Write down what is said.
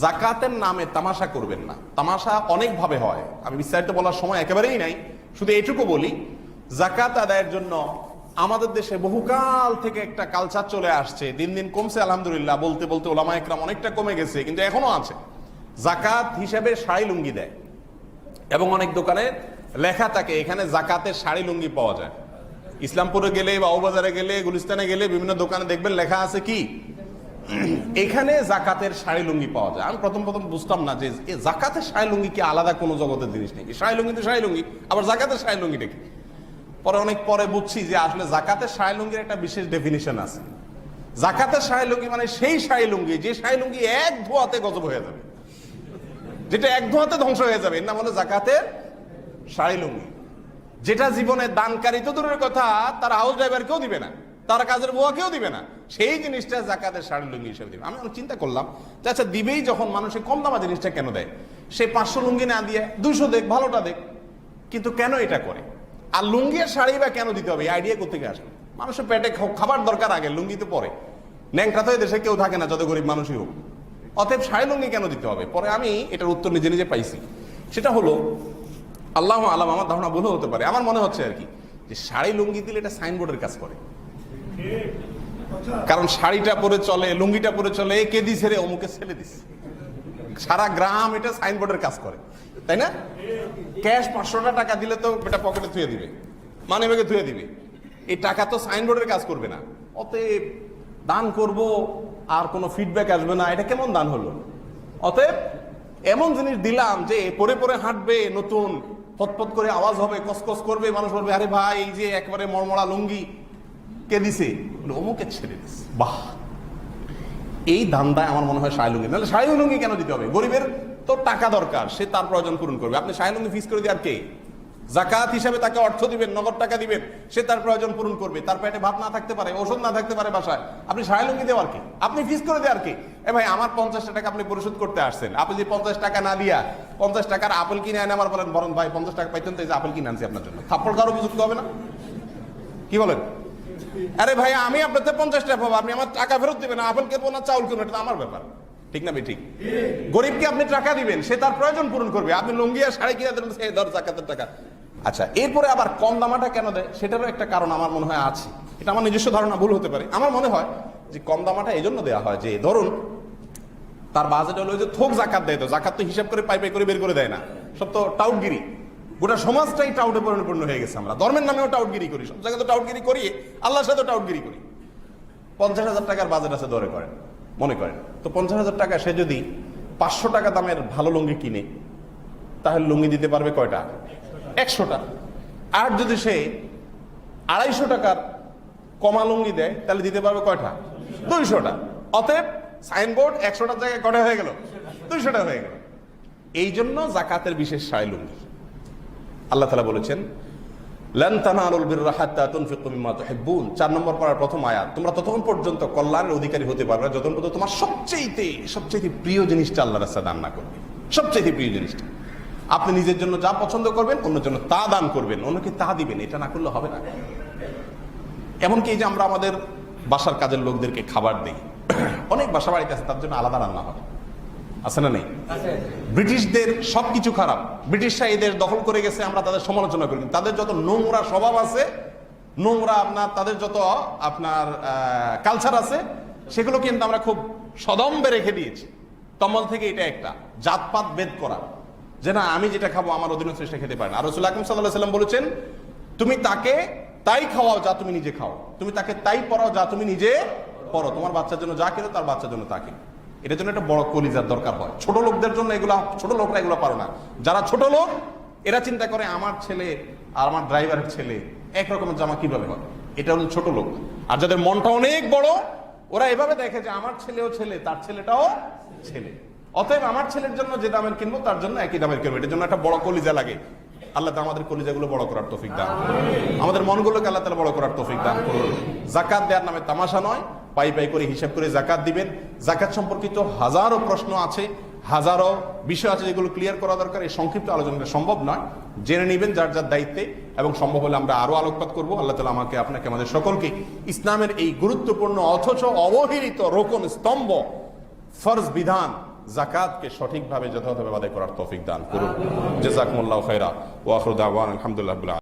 জাকাতের নামে তামাশা করবেন না। তামাশা অনেকভাবে হয়। আমি বিস্তারিত বলার সময় একেবারেই নাই। শুধু এটুকু বলি, জাকাত আদায়ের জন্য আমাদের দেশে বহুকাল থেকে একটা কালচার চলে আসছে। দিন দিন কমছে, আলহামদুলিল্লাহ। বলতে বলতে ওলামা একরাম অনেকটা কমে গেছে, কিন্তু এখনও আছে। জাকাত হিসেবে শাড়ি লুঙ্গি দেয়। এবং অনেক দোকানে লেখা থাকে, এখানে জাকাতের শাড়ি লুঙ্গি পাওয়া যায়। ইসলামপুরে গেলে বাবুবাজারে গেলে, গুলিস্তানে গেলে বিভিন্ন দোকানে দেখবেন লেখা আছে কি? এখানে জাকাতের শাড়ি লুঙ্গি পাওয়া যায়। আমি প্রথম প্রথম বুঝতাম না যে জাকাতের শাড়ি লুঙ্গি কি আলাদা কোনো জগতের জিনিস নাকি? শাড়ি লুঙ্গি তো শাড়ি লুঙ্গি আবার জাকাতের শাড়ি লুঙ্গি কি পরে অনেক পরে বুঝছি যে আসলে জাকাতের শাড়ি লুঙ্গির একটা বিশেষ ডেফিনিশন আছে। জাকাতের শাড়ি লুঙ্গি মানে সেই শাড়ি লুঙ্গি যে শাড়ি লুঙ্গি এক ধোয়াতে গজব হয়ে যাবে। যেটা এক ধোয়াতে ধ্বংস হয়ে যাবে। এর নাম হলো জাকাতের শাড়ি লুঙ্গি যেটা জীবনে দানকারী তো দূরের কথা, তার হাউস ড্রাইভার কেউ দিবে না। তার কাজের বুয়া কেউ দিবে না। সেই জিনিসটা জাকাতের শাড়ি লুঙ্গি হিসেবে দিবে। আমি চিন্তা করলাম আচ্ছা দিবেই যখন মানুষের কম দামা জিনিসটা কেন দেয়? সে পাঁচশো লুঙ্গি না দিয়ে দুশো দেখ, ভালোটা দেখ। কিন্তু কেন এটা করে? আর লুঙ্গি আর শাড়ি বা কেন দিতে হবে? এই আইডিয়া কোথেকে আসবে মানুষের পেটে খাবার দরকার আগে, লুঙ্গি তো পরে। ন্যাংটা তো দেশে কেউ থাকে না, যত গরিব মানুষই হোক। অতএব শাড়ি, লুঙ্গি কেন দিতে হবে? পরে আমি এটার উত্তর নিজে নিজে পাইছি। সেটা হলো, আল্লাহ আলাম আমার ধারণা ভুলও হতে পারে। আমার মনে হচ্ছে আর কি, যে শাড়ি, লুঙ্গি দিলে এটা সাইনবোর্ডের কাজ করে। কারণ শাড়িটা পরে চলে, লুঙ্গিটা পরে চলে, এ কে রে? অমুকে ছেলে দিছে। সারা গ্রাম এটা সাইনবোর্ডের কাজ করে, তাই না? ক্যাশ পাঁচশোটা টাকা দিলে তো এটা পকেটে থুয়ে দিবে মানে ব্যাগে থুয়ে দিবে। এই টাকা তো সাইনবোর্ডের কাজ করবে না। অতএব দান করব, আর কোনো ফিডব্যাক আসবে না। এটা কেমন দান হলো? অতএব এমন জিনিস দিলাম যে পরে পরে হাঁটবে, নতুন পতপত করে আওয়াজ হবে, কসকস করবে, মানুষ বলবে, আরে ভাই, এই যে একেবারে মরমরা লুঙ্গি কে দিছে অমুকে ছেড়ে দিছে বাহ। এই দান্দায় আমার মনে হয় শাহী লুঙ্গি নাহলে শাহী লুঙ্গি কেন দিতে হবে? গরিবের তো টাকা দরকার সে তার প্রয়োজন পূরণ করবে। আপনি শাহী লুঙ্গি ফিস করে দিয়ে আর কে? জাকাত হিসাবে তাকে অর্থ দিবেন নগদ টাকা দিবেন সে তার প্রয়োজন পূরণ করবে। তার পেটে ভাত না থাকতে পারে ওষুধ না থাকতে পারে বাসায়। আপনি শাহী লুঙ্গি দেওয়ার কি? আপনি ফিস করে দেওয়ার কি? এ ভাই আমার পঞ্চাশটা টাকা আপনি পরিশোধ করতে আসছেন। আপনি যে পঞ্চাশ টাকা না দিয়া পঞ্চাশ টাকার আপেল কিনে আনে আমার বলেন বরং ভাই পঞ্চাশ টাকা পাইতেন তো এই যে আপেল কিনে আনছি আপনার জন্য। থাপ্পড় কারও উপযুক্ত হবে না? কি বলেন? আরে ভাই, আমি আপনাদের পঞ্চাশ টাকা পাবো, আপনি আমার টাকা ফেরত দিবেন আপেল কেবো না, চাউল কেবো এটা আমার ব্যাপার। ঠিক না ঠিক? গরিবকে আপনি টাকা দিবেন, সে তার প্রয়োজন পূরণ করবে, আপনি লুঙ্গি আর শাড়ি কিনে দেবেন, সে ধর জাকাতের টাকা। আচ্ছা এরপরে আবার কম দামাটা কেন দেয়? সেটারও একটা কারণ আমার মনে হয় আছে। এটা আমার নিজস্ব ধারণা, ভুল হতে পারে। আমার মনে হয় যে কম দামাটা এই জন্য দেওয়া হয় যে, ধরুন, তার বাজেট হলো যে থোক জাকাত দেয় তো, জাকাত তো হিসাব করে পাই পাই করে বের করে দেয় না। সব তো টাউটগিরি গোটা সমাজটাই টাউটে পরিপূর্ণ হয়ে গেছে আমরা। ধর্মের নামেও টাউটগিরি করি, সব জায়গায় তো টাউটগিরি করি, আল্লাহর সাথে টাউটগিরি করি। পঞ্চাশ হাজার টাকার বাজেট আছে ধরে করেন, মনে করেন। তো পঞ্চাশ হাজার টাকা সে যদি পাঁচশো টাকা দামের ভালো লুঙ্গি কিনে, তাহলে লুঙ্গি দিতে পারবে কয়টা? একশোটা। আর যদি সে আড়াইশো টাকার কমা লুঙ্গি দেয়, তাহলে দিতে পারবে কয়টা? দুইশোটা। অতএব সাইনবোর্ড একশোটার জায়গায় কটা হয়ে গেল? দুইশোটা হয়ে গেল। এই জন্য জাকাতের বিশেষ সায় লুঙ্গি। আল্লাহ তালা বলেছেন চার নম্বর পড়ার প্রথম আয়াত, তোমরা ততক্ষণ পর্যন্ত কল্যাণের অধিকারী হতে পারবে যতক্ষণ পর্যন্ত তোমার সবচেয়ে সবচেয়ে প্রিয় জিনিসটা আল্লাহ রাস্তা দান না করবে। সবচেয়ে প্রিয় জিনিসটা। আপনি নিজের জন্য যা পছন্দ করবেন, অন্যের জন্য তা দান করবেন। অন্যকে তা দিবেন, এটা না করলে হবে না। এমনকি এই যে আমরা আমাদের বাসার কাজের লোকদেরকে খাবার দিই, অনেক বাসা বাড়িতে আছে, তার জন্য আলাদা রান্না হয়। আছে না নেই? ব্রিটিশদের সবকিছু খারাপ। ব্রিটিশরা এই দেশ দখল করে গেছে আমরা তাদের সমালোচনা করি। তাদের যত নোংরা স্বভাব আছে নোংরা আপনার তাদের যত আপনার কালচার আছে সেগুলো কিন্তু আমরা খুব সদম্বে রেখে দিয়েছি। তমল থেকে এটা একটা জাতপাত ভেদ করা। যে না আমি যেটা খাব আমার অধীনস্থ সে খেতে পারে না। আর রসুল আকরম সাল্লাহ সাল্লাম বলেছেন তুমি তাকে তাই খাওয়াও যা তুমি নিজে খাও। তুমি তাকে তাই পড়াও যা তুমি নিজে পড়ো তোমার বাচ্চার জন্য যা কিনো তার বাচ্চার জন্য তা কিনো। এটার জন্য একটা বড় কলিজার দরকার হয়। ছোট লোকদের জন্য এগুলো, ছোট লোকরা এগুলো পারো না। যারা ছোট লোক, এরা চিন্তা করে আমার ছেলে আর আমার ড্রাইভারের ছেলে এক রকমের জামা কীভাবে হয়? এটা হলো ছোট লোক। আর যাদের মনটা অনেক বড়, ওরা এভাবে দেখে যে আমার ছেলেও ছেলে, তার ছেলেটাও ছেলে। অতএব আমার ছেলের জন্য যে দামের কিনবো, তার জন্য একই দামের কিনবো। এটার জন্য একটা বড় কলিজা লাগে। আল্লাহ আমাদের কলিজাগুলো বড় করার তৌফিক দান আমাদের মনগুলোকে আল্লাহ তাআলা বড় করার তৌফিক দান করুন। জাকাত দেওয়ার নামে তামাশা নয় পাই পাই করে হিসাব করে জাকাত দিবেন। জাকাত সম্পর্কিত হাজারো প্রশ্ন আছে হাজারো বিষয় আছে যেগুলো ক্লিয়ার করা দরকার। এই সংক্ষিপ্ত আলোচনাটা সম্ভব নয়। জেনে নেবেন যার যার দায়িত্বে এবং সম্ভব হলে আমরা আরও আলোকপাত করব। আল্লাহ তালা আমাকে আপনাকে আমাদের সকলকে ইসলামের এই গুরুত্বপূর্ণ অথচ অবহেলিত রোকন স্তম্ভ ফরজ বিধান জাকাতকে সঠিকভাবে যথাযথভাবে আদায় করার তৌফিক দান করুন। জেজাকুমুল্লাহ খৈরা ওয়াখরুদ আওয়ান আলহামদুলিল্লাহ